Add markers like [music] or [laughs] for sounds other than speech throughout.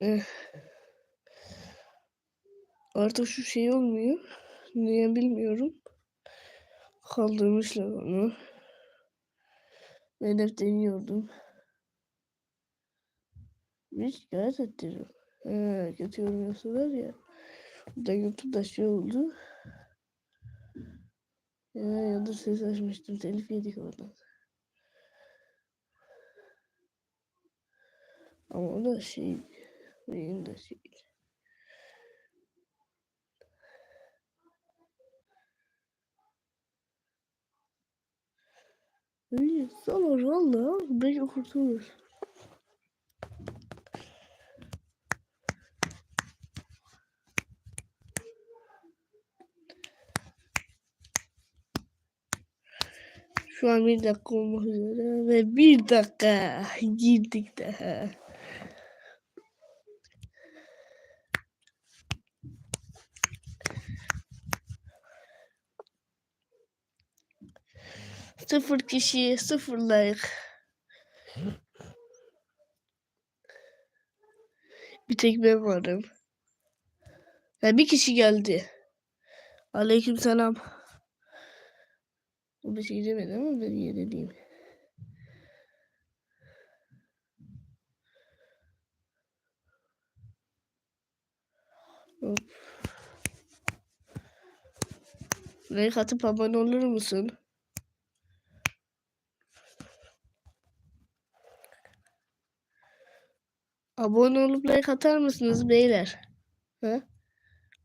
Eh. Artık şu şey olmuyor. Niye bilmiyorum. Kaldırmışlar onu. Ben hep deniyordum. Bir şikayet ettiririm. He, kötü yorum yapsalar ya. Da YouTube'da şey oldu. Ya, ya da ses açmıştım. Telif yedik oradan. Ama o da şey. Benim de şey. Öyle salır valla. Belki kurtulur. Şu an bir dakika olmak üzere ve bir dakika girdik daha. Sıfır kişi, sıfır like. Bir tek ben varım. Ya bir kişi geldi. Aleyküm selam. O bir şey demedi ama ben yine diyeyim. Hop. Like atıp abone olur musun? Abone olup like atar mısınız beyler? Ha?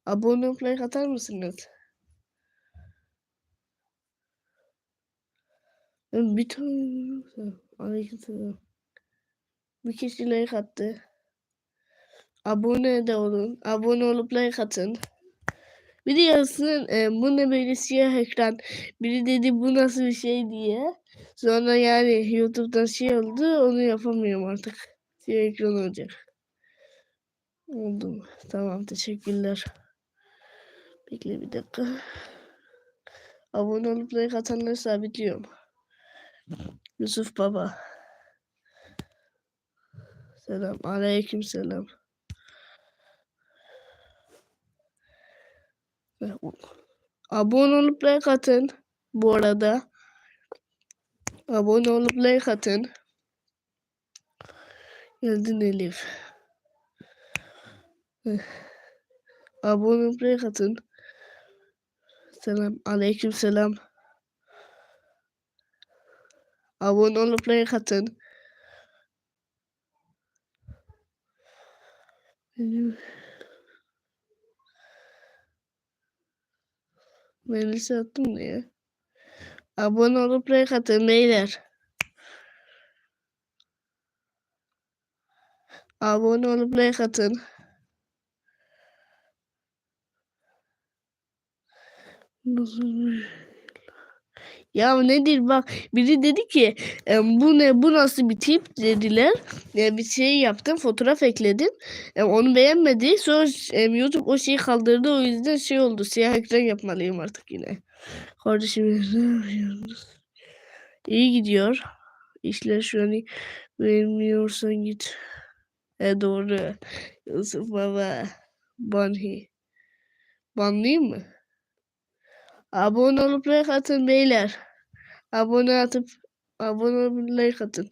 Abone olup like atar mısınız? Bir tane. Bir kişi like attı. Abone de olun. Abone olup like atın. Bir de yazsın e, bu ne böyle siyah ekran. Biri dedi bu nasıl bir şey diye. Sonra yani YouTube'dan şey oldu onu yapamıyorum artık. Siyah ekran olacak. Oldu mu? Tamam teşekkürler. Bekle bir dakika. Abone olup like atanları sabitliyorum. Yusuf Baba. Selam. Aleyküm selam. Abone olup like atın. Bu arada. Abone olup like atın. Geldin Elif. Abone olup like atın. Selam. Aleyküm selam. Abone olup like atın. Benim... Ben lise attım. Abone olup like atın beyler. Abone olup like atın. Ya nedir bak biri dedi ki e, bu ne bu nasıl bir tip dediler. E, bir şey yaptım fotoğraf ekledim. E, onu beğenmedi. Sonra e, YouTube o şeyi kaldırdı o yüzden şey oldu. Siyah ekran yapmalıyım artık yine. Kardeşim iyi gidiyor. İşler şu an iyi. Beğenmiyorsan git. E doğru. Yusuf baba. Banhi. Banlayayım mı? Abone olup like atın beyler. Abone atıp abone olup like atın.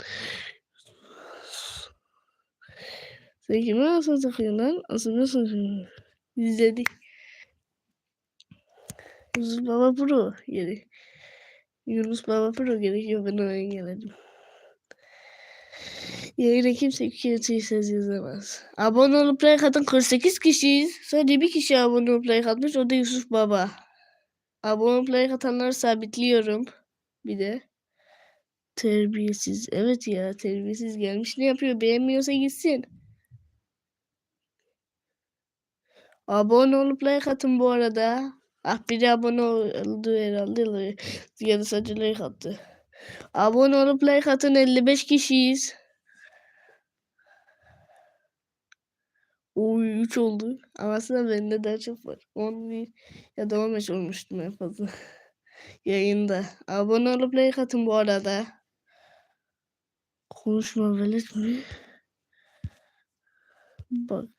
Sen kime asıl takıyorsun lan? Asıl nasıl İzledik. Yunus Baba Pro geri. Yunus Baba Pro gerekiyor ben ona engelledim. Yayına kimse kimseyi ses yazamaz. Abone olup like atın 48 kişiyiz. Sadece bir kişi abone olup like atmış o da Yusuf Baba. Abone olup like atanları sabitliyorum. Bir de terbiyesiz. Evet ya terbiyesiz gelmiş. Ne yapıyor? Beğenmiyorsa gitsin. Abone olup like atın bu arada. Ah biri abone oldu herhalde. Ya da sadece like attı. Abone olup like atın 55 kişiyiz. Oy 3 oldu. Ama aslında bende daha çok var. 10 ya da 15 olmuştum en fazla. [laughs] Yayında. Abone olup like atın bu arada. Konuşma velet mi? Bak.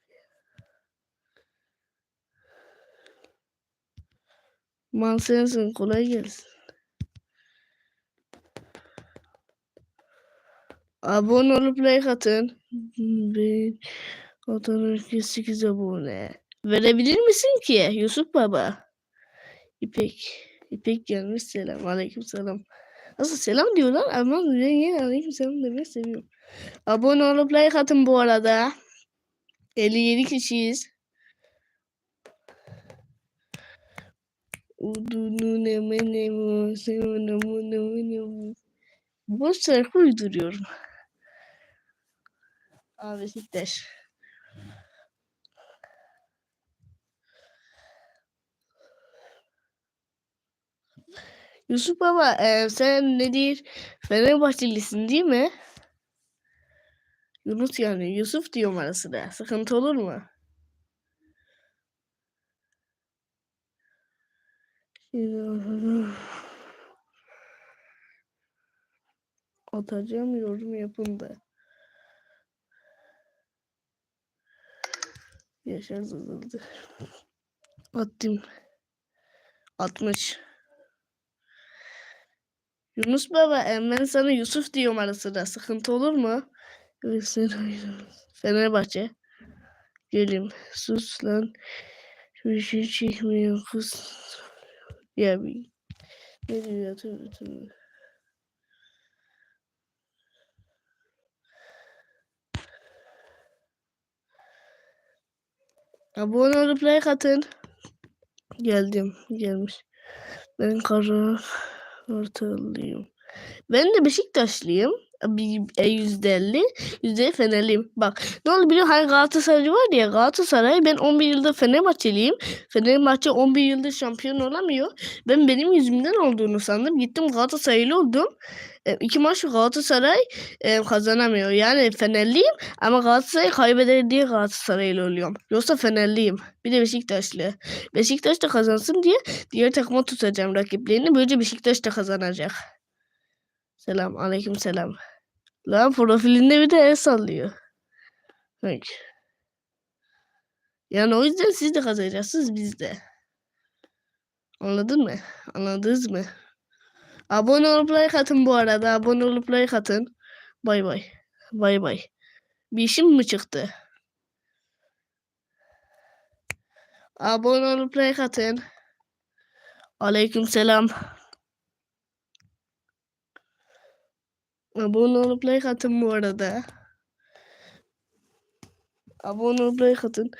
Man sensin kolay gelsin. Abone olup like atın. Ben Adana 8 abone. Verebilir misin ki Yusuf Baba? İpek. İpek gelmiş selam. Aleyküm selam. Nasıl selam diyorlar ama ben yine aleyküm selam demeyi seviyorum. Abone olup like atın bu arada. 57 kişiyiz. Boş şarkı uyduruyorum. Abi Beşiktaş. Yusuf Baba e, sen nedir? Fenerbahçelisin değil mi? Yunus yani Yusuf diyorum ara sıra. Sıkıntı olur mu? Atacağım yorum yapın da. Yaşar sızıldı. Attım. 60. Yunus baba e, ben sana Yusuf diyorum ara sıra. Sıkıntı olur mu? Fenerbahçe. Gelim. Sus lan. Bir şey çekmiyor kız. Ya bir. Ne diyor? Tövbe tövbe. Abone olup like atın. Geldim. Gelmiş. Ben karar ortalıyım. Ben de Beşiktaşlıyım. E, yüzde elli. Yüzde Fenerliyim. Bak ne oldu biliyor? Hani Galatasaray var ya Galatasaray ben 11 yıldır Fenerbahçeliyim. Fenerbahçe 11 yıldır şampiyon olamıyor. Ben benim yüzümden olduğunu sandım. Gittim Galatasaraylı oldum. E, iki maç Galatasaray e, kazanamıyor. Yani Fenerliyim ama Galatasaray kaybeder diye Galatasaraylı oluyorum. Yoksa Fenerliyim. Bir de Beşiktaşlı. Beşiktaş da kazansın diye diğer takıma tutacağım rakiplerini. Böylece Beşiktaş da kazanacak. Selam. Aleyküm selam. Lan profilinde bir de el sallıyor. Bak. Yani o yüzden siz de kazanacaksınız biz de. Anladın mı? Anladınız mı? Abone olup like atın bu arada. Abone olup like atın. Bay bay. Bay bay. Bir işim mi çıktı? Abone olup like atın. Aleyküm selam. Abone olup like atın bu arada. Abone olup like atın.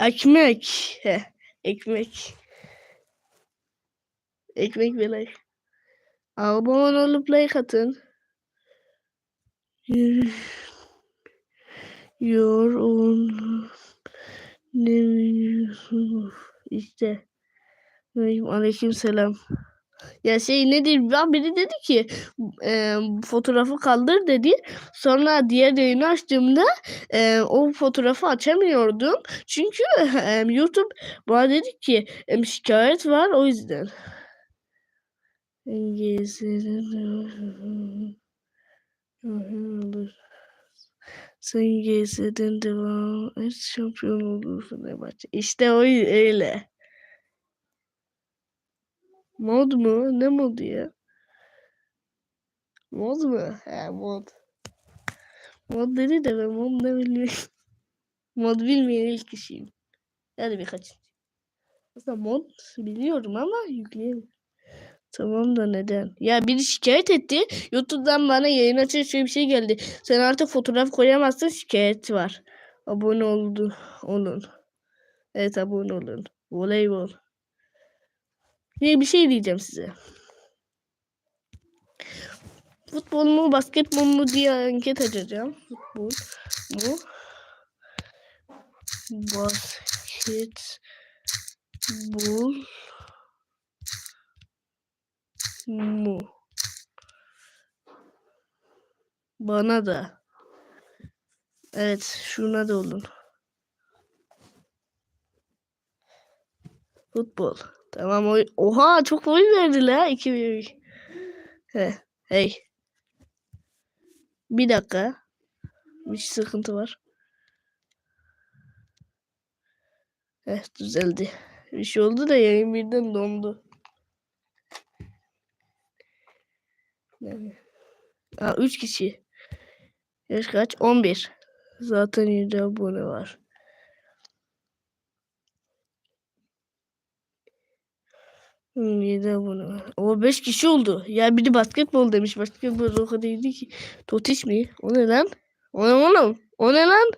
Ekmek. Heh, ekmek. Ekmek ve like. Abone olup like atın. Yor on ne biliyorsun? İşte. Aleyküm selam. Ya şey nedir? Ben biri dedi ki e, fotoğrafı kaldır dedi. Sonra diğer yayını açtığımda e, o fotoğrafı açamıyordum. Çünkü [laughs] e, YouTube bana dedi ki e, şikayet var o yüzden. Olur. Sen GS'den devam et şampiyon olur Fenerbahçe. İşte o öyle. Mod mu? Ne modu ya? Mod mu? He mod. Mod dedi de ben mod ne bilmiyorum. [laughs] mod bilmeyen ilk kişiyim. Yani birkaç. Aslında mod biliyorum ama yükleyemiyorum. Tamam da neden? Ya biri şikayet etti. YouTube'dan bana yayın açınca şöyle bir şey geldi. Sen artık fotoğraf koyamazsın şikayet var. Abone oldu olun. Evet abone olun. Voleybol. Bir bir şey diyeceğim size. Futbol mu basketbol mu diye anket açacağım. Futbol mu basketbol mu? Bana da. Evet şuna da olun futbol. Tamam oy oha çok oy verdi la iki bir. He hey. Bir dakika. Bir sıkıntı var. Eh düzeldi. Bir şey oldu da yayın birden dondu. Aa, 3 kişi. Yaş kaç? 11. Zaten 7 abone var. Hmm, 7 abone var. O 5 kişi oldu. Ya biri basketbol demiş. Basketbol o kadar iyiydi ki. Totiş mi? O ne lan? O ne oğlum? O ne lan?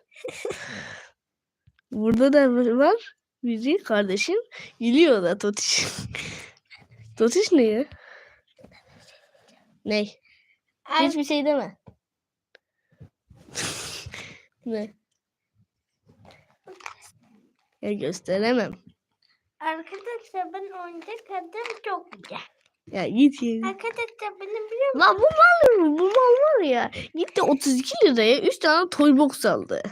[laughs] Burada da var. Biri kardeşim. Gülüyor da Totiş. [laughs] Totiş ne ya? Ne? Hiçbir şey deme. ne? Ya gösteremem. Arkadaşlar ben oyuncak kadın çok güzel. Ya git ya. Arkadaşlar benim biliyor Lan bu mal bu mal var ya. Gitti 32 liraya 3 tane toy box aldı.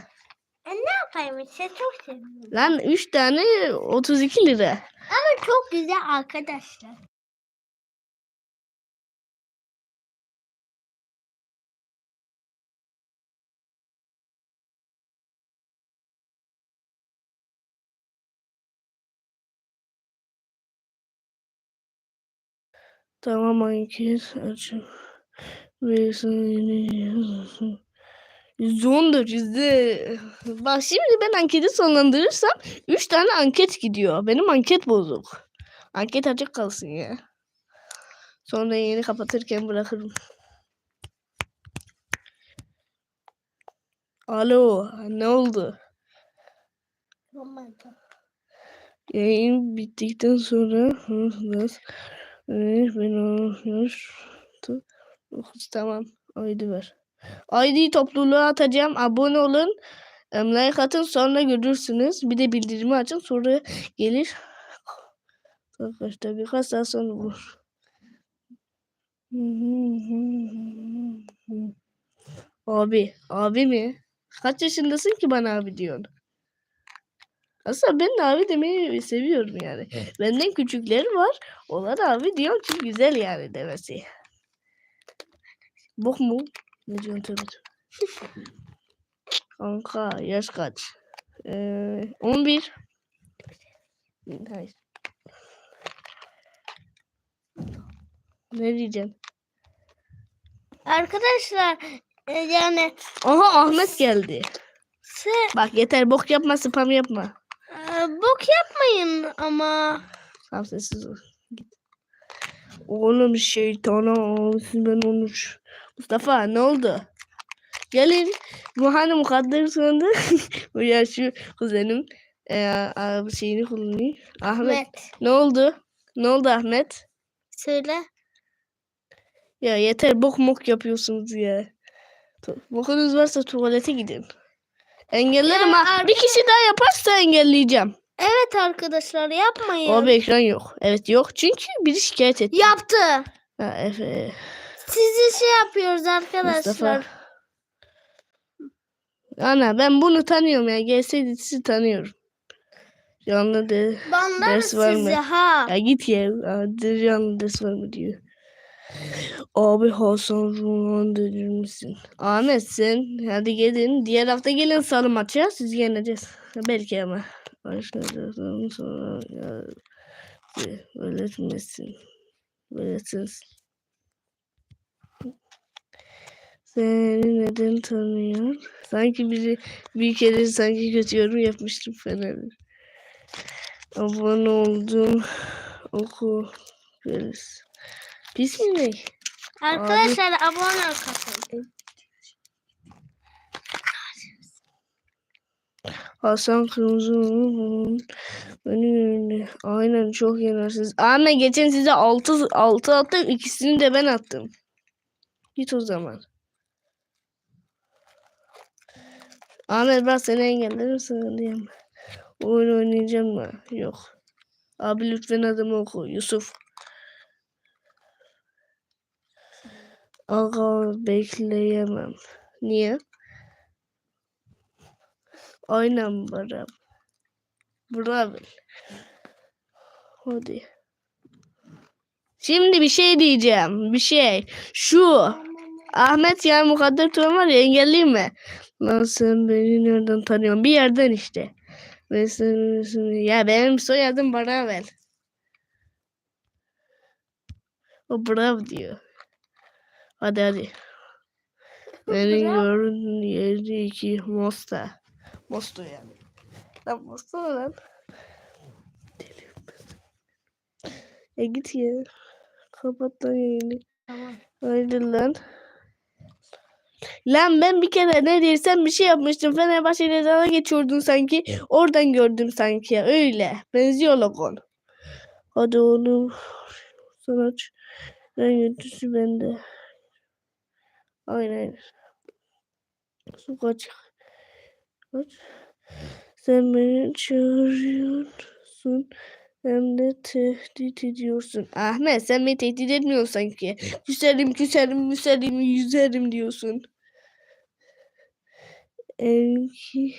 Ne yapayım işte çok seviyorum. Lan 3 tane 32 lira. Ama çok güzel arkadaşlar. Tamam anket açın. Ve sayını %14 yüzde. Bak şimdi ben anketi sonlandırırsam 3 tane anket gidiyor. Benim anket bozuk. Anket açık kalsın ya. Sonra yeni kapatırken bırakırım. Alo, ne oldu? Yayın bittikten sonra nasıl? Ben olmuştu. Tamam. ID ver. ID topluluğa atacağım. Abone olun. Like atın sonra görürsünüz. Bir de bildirimi açın sonra gelir. Arkadaşlar birkaç saat sonra vur. Abi. Abi mi? Kaç yaşındasın ki bana abi diyorsun? Aslında ben de abi demeyi seviyorum yani. Benden küçükleri var. Onlar abi diyor ki güzel yani demesi. Bok mu? Ne diyorsun tabii. [laughs] Kanka yaş kaç? Ee, 11. Hayır. Ne diyeceğim? Arkadaşlar e, yani Aha Ahmet geldi. se, Bak yeter bok yapma spam yapma. E, bok yapmayın ama. Tamam sessiz ol. Git. Oğlum şeytana ağlasın ben onu. Mustafa ne oldu? Gelin. Bu hani mukadder sandı. [laughs] Bu ya şu kuzenim. Ee, abi şeyini kullanıyor. Ahmet. Ahmet Ne oldu? Ne oldu Ahmet? söyle. Ya yeter bok mok yapıyorsunuz ya. Bokunuz varsa tuvalete gidin. Engellerim Ya ha. Bir kişi daha yaparsa engelleyeceğim. Evet arkadaşlar yapmayın. Abi ekran yok. Evet yok. Çünkü biri şikayet etti. Yaptı. Ha, Efe. Sizi şey yapıyoruz arkadaşlar. Mustafa. Ana ben bunu tanıyorum ya. Gelseydi sizi tanıyorum. Canlı de. Banlarım Ders var mı? sizi ha. Ya git ya. Aa, Canlı ders var mı diyor. Abi Hasan Ruhan dedir misin? Ahmet sen hadi gelin. Diğer hafta gelin salı maça. Sizi yeneceğiz. Belki ama. Başlayacağız sonra ya. Öğretmesin. Öğretiniz. Seni neden tanıyor? Sanki biri bir kere sanki kötü yorum yapmıştım falan. Abone oldum. Oku. Görürüz. Ne? Arkadaşlar abone ol katılın. Hasan Kırmızı önümde. Aynen çok yenersiz. Ahmet geçen size 6 6 attım. ikisini de ben attım. Git o zaman. Ahmet ben seni engellerim diyeyim. Oyun oynayacağım mı? Yok. Abi lütfen adımı oku. Yusuf. Aga bekleyemem. Niye? Aynen Baram. Bravo. Hadi. Şimdi bir şey diyeceğim. Bir şey. Şu. Ahmet yani mukadder Turan var ya engelleyeyim mi? Lan sen beni nereden tanıyorsun? Bir yerden işte. Ben senin- Ya benim soyadım Bravel. O Brav diyor. Hadi hadi. Benim Brav. gördüğün yeri iki Mosta. Mosto yani. Lan Mosto ne lan? Deliyim ben. Ya git ya. Kapat lan yayını. Tamam. Haydi lan. Lan ben bir kere ne diyorsan bir şey yapmıştım. Fenerbahçe'yle dalga geçiyordun sanki. Oradan gördüm sanki. Öyle. Benziyor logon. Hadi oğlum. Sanatçı. Ben yöneticisi bende. Aynen. Su kaç. Kaç. Sen beni çağırıyorsun. Hem de tehdit ediyorsun. Ahmet sen beni tehdit etmiyorsun sanki. Küserim küserim müserim yüzerim diyorsun. Enki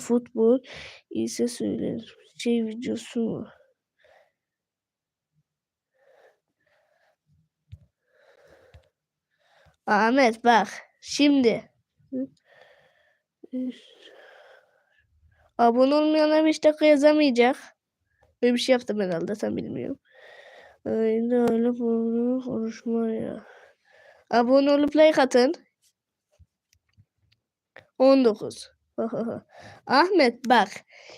futbol ise söylerim. Şey videosu mu? Ahmet bak şimdi. Abone olmayanlar 5 dakika yazamayacak. Böyle bir şey yaptım herhalde sen bilmiyorum. Öyle öyle bunu konuşma ya. Abone olup like atın. 19. [laughs] Ahmet bak.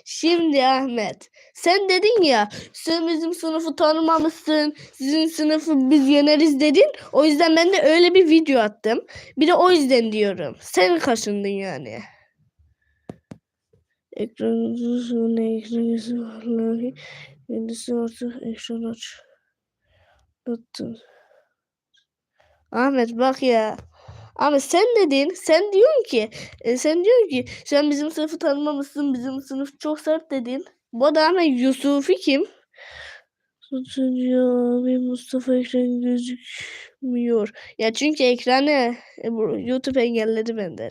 Şimdi Ahmet. Sen dedin ya sen bizim sınıfı tanımamışsın. Sizin sınıfı biz yeneriz dedin. O yüzden ben de öyle bir video attım. Bir de o yüzden diyorum. Sen kaşındın yani. Ekranınızı sonra ekranınızı vallahi kendisi artık ekran aç. Attın. Ahmet bak ya. Ama sen dedin, sen diyorsun ki, e, sen diyorsun ki sen bizim sınıfı tanımamışsın, bizim sınıf çok sert dedin. Bu da ama Yusufi kim? Tutucu abi Mustafa ekran gözükmüyor. Ya çünkü ekranı e, YouTube engelledi benden.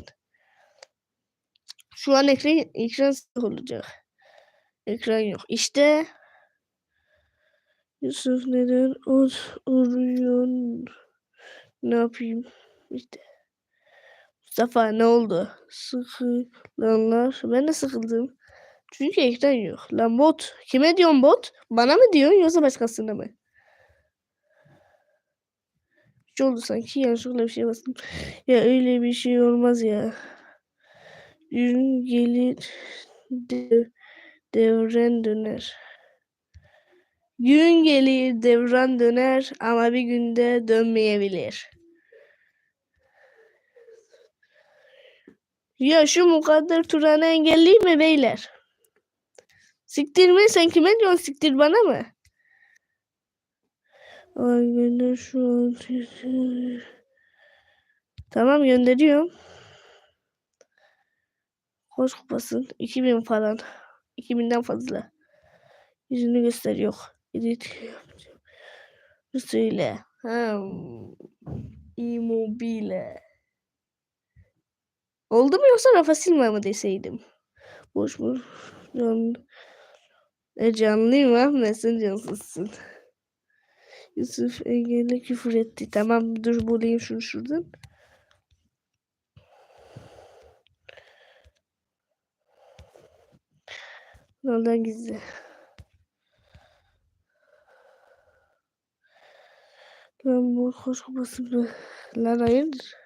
Şu an ekran ekran olacak. Ekran yok. İşte Yusuf neden ot uğruyor? Ne yapayım? İşte. Mustafa ne oldu? Sıkılanlar. Ben de sıkıldım. Çünkü ekran yok. Lan bot. Kime diyorsun bot? Bana mı diyorsun yoksa başkasına mı? Bir oldu sanki. Yanlışlıkla bir şey bastım. Ya öyle bir şey olmaz ya. Gün gelir dev, devren döner. Gün gelir devran döner ama bir günde dönmeyebilir. Ya şu mukadder Turan'ı engelleyeyim mi beyler? Siktir mi? Sen kime diyorsun siktir bana mı? Ay gönder şu an. Tamam gönderiyorum. Hoş kupasın. 2000 falan. 2000'den fazla. Yüzünü göster yok. Edit. Söyle. Hmm. Immobile. Oldu mu yoksa Rafa Silva mı deseydim? Boş mu? Canlı. E canlıyım Ahmet sen cansızsın. Yusuf engelli küfür etti. Tamam dur bulayım şunu şuradan. Ondan gizli. Lan bu koş kupası mı? Lan hayırdır?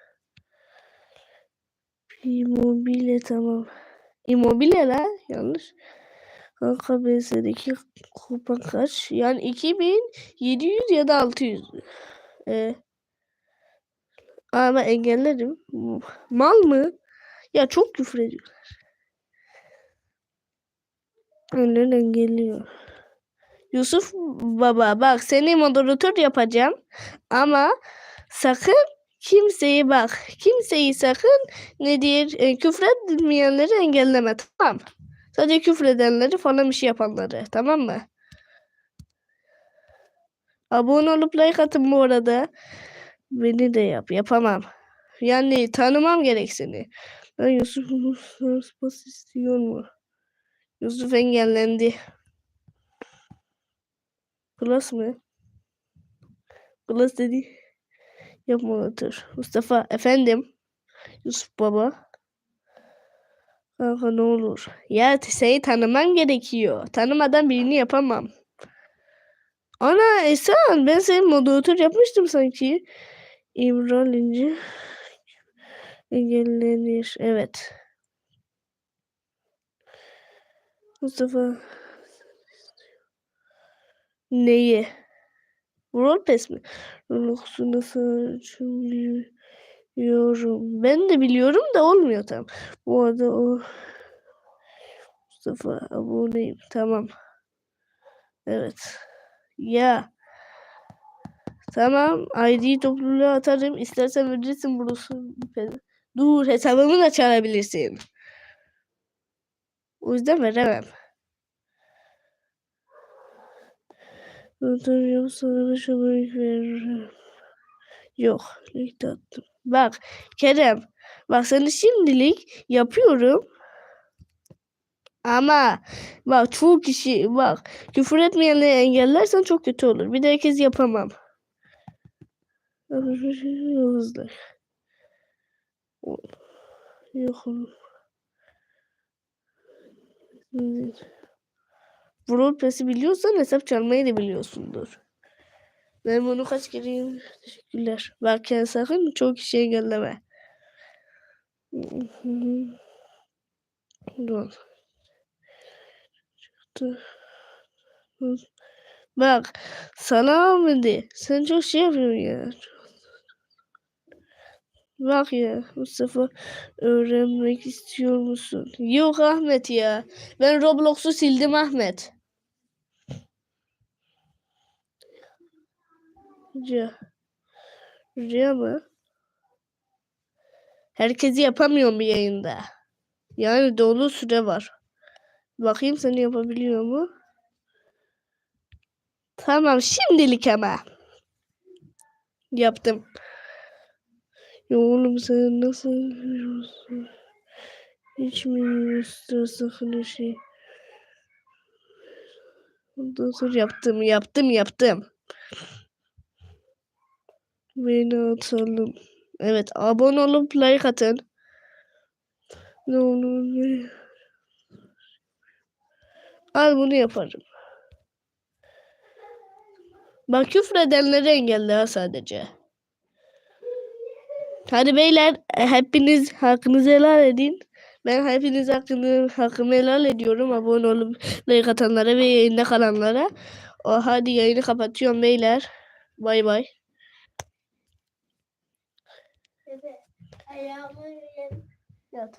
Immobile tamam. Immobile la yanlış. Kanka BS'deki kupa kaç? Yani 2700 ya da 600. Ee, ama engellerim. Mal mı? Ya çok küfür ediyorlar. Önden engelliyor. Yusuf baba bak seni moderatör yapacağım. Ama sakın kimseyi bak. Kimseyi sakın ne diyor e, küfretmeyenleri engelleme tamam. Sadece küfredenleri falan bir şey yapanları tamam mı? Abone olup like atın bu arada. Beni de yap. Yapamam. Yani tanımam gerek seni. Ben Yusuf Spas istiyor mu? Yusuf engellendi. Plus mı? Plus dedi. Otur. Mustafa efendim. Yusuf baba. Kanka ne olur. Ya seni tanımam gerekiyor. Tanımadan birini yapamam. Ana Esen ben senin moderatör yapmıştım sanki. İmran İnci engellenir. Evet. Mustafa neyi? WordPress mi? Linux'u nasıl açabiliyorum? Ben de biliyorum da olmuyor tam. Bu arada o Mustafa aboneyim. Tamam. Evet. Ya. Tamam. ID topluluğa atarım. İstersen verirsin burası. Dur hesabımı da çalabilirsin. O yüzden veremem. Oturuyorum sana bir şabalık veririm. Yok. Ligde attım. Bak Kerem. Bak seni şimdilik yapıyorum. Ama bak çoğu kişi bak küfür etmeyenleri engellersen çok kötü olur. Bir de herkes yapamam. Hızlı. Yok. WordPress'i biliyorsan hesap çalmayı da biliyorsundur. Ben bunu kaç kere. Teşekkürler. Ya sakın çok kişi engelleme. Dur. Bak sana Ahmet'i sen çok şey yapıyorsun ya. Bak ya Mustafa öğrenmek istiyor musun? Yok Ahmet ya. Ben Roblox'u sildim Ahmet. Rica mı? Herkesi yapamıyorum bir yayında. Yani dolu süre var. Bakayım seni yapabiliyor mu? Tamam şimdilik ama. Yaptım. Ya oğlum sen nasıl yapıyorsun? Hiç mi sakın şey? Ondan sonra yaptım, yaptım, yaptım. Beni atalım. Evet, abone olup like atın. Ne olur? Al bunu yaparım. Bak küfür edenleri engelle ha sadece. Hadi beyler hepiniz hakkınızı helal edin. Ben hepiniz hakkını, hakkımı helal ediyorum. Abone olup like atanlara ve yayında kalanlara. O, hadi yayını kapatıyorum beyler. Bay bay. Ayağımı Ya,